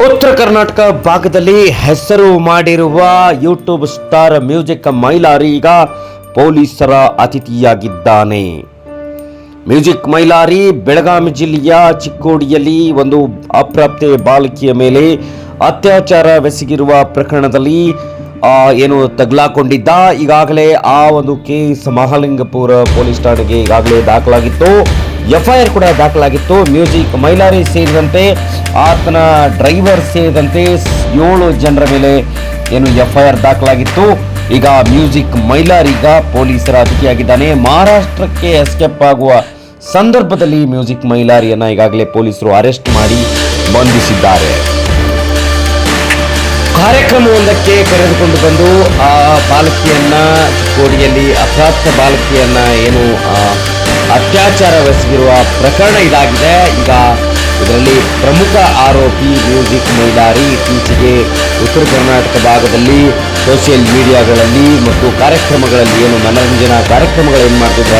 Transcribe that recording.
ಉತ್ತರ ಕರ್ನಾಟಕ ಭಾಗದಲ್ಲಿ ಹೆಸರು ಮಾಡಿರುವ ಯೂಟ್ಯೂಬ್ ಸ್ಟಾರ್ ಮ್ಯೂಸಿಕ್ ಮೈಲಾರಿ ಈಗ ಪೊಲೀಸರ ಅತಿಥಿಯಾಗಿದ್ದಾನೆ. ಮ್ಯೂಸಿಕ್ ಮೈಲಾರಿ ಬೆಳಗಾವಿ ಜಿಲ್ಲೆಯ ಚಿಕ್ಕೋಡಿಯಲ್ಲಿ ಒಂದು ಅಪ್ರಾಪ್ತೆ ಬಾಲಕಿಯ ಮೇಲೆ ಅತ್ಯಾಚಾರವೆಸಗಿರುವ ಪ್ರಕರಣದಲ್ಲಿ ಏನು ತಗ್ಲಾಕೊಂಡಿದ್ದ, ಈಗಾಗಲೇ ಆ ಒಂದು ಕೇಸ್ ಮಹಾಲಿಂಗಪುರ ಪೊಲೀಸ್ ಠಾಣೆಗೆ ಈಗಾಗಲೇ ದಾಖಲಾಗಿತ್ತು. ಎಫ್ಐಆರ್ ಕೂಡ ದಾಖಲಾಗಿತ್ತು. ಮ್ಯೂಸಿಕ್ ಮೈಲಾರಿ ಸೇರಿದಂತೆ ಆತನ ಡ್ರೈವರ್ ಸೇರಿದಂತೆ ಏಳು ಜನರ ಮೇಲೆ ಏನು ಎಫ್ಐಆರ್ ದಾಖಲಾಗಿತ್ತು. ಈಗ ಮ್ಯೂಸಿಕ್ ಮೈಲಾರಿಗ ಪೊಲೀಸರ ಅತಿಥಿಯಾಗಿದ್ದಾನೆ. ಮಹಾರಾಷ್ಟ್ರಕ್ಕೆ ಎಸ್ಕೇಪ್ ಆಗುವ ಸಂದರ್ಭದಲ್ಲಿ ಮ್ಯೂಸಿಕ್ ಮೈಲಾರಿಯನ್ನ ಈಗಾಗಲೇ ಪೊಲೀಸರು ಅರೆಸ್ಟ್ ಮಾಡಿ ಬಂಧಿಸಿದ್ದಾರೆ. ಕಾರ್ಯಕ್ರಮವೊಂದಕ್ಕೆ ಕರೆದುಕೊಂಡು ಬಂದು ಆ ಬಾಲಕಿಯನ್ನ ಕೋಡಿಯಲ್ಲಿ ಅಪ್ರಾಪ್ತ ಬಾಲಕಿಯನ್ನ ಏನು ಅತ್ಯಾಚಾರವೆಸಗಿರುವ ಪ್ರಕರಣ ಇದಾಗಿದೆ. ಈಗ ಇದರಲ್ಲಿ ಪ್ರಮುಖ ಆರೋಪಿ ಮ್ಯೂಸಿಕ್ ಮೈಲಾರಿ ಇತ್ತೀಚೆಗೆ ಉತ್ತರ ಕರ್ನಾಟಕ ಭಾಗದಲ್ಲಿ ಸೋಷಿಯಲ್ ಮೀಡಿಯಾಗಳಲ್ಲಿ ಮತ್ತು ಕಾರ್ಯಕ್ರಮಗಳಲ್ಲಿ ಏನು ಮನರಂಜನಾ ಕಾರ್ಯಕ್ರಮಗಳು ಏನು ಮಾಡ್ತಿದ್ರು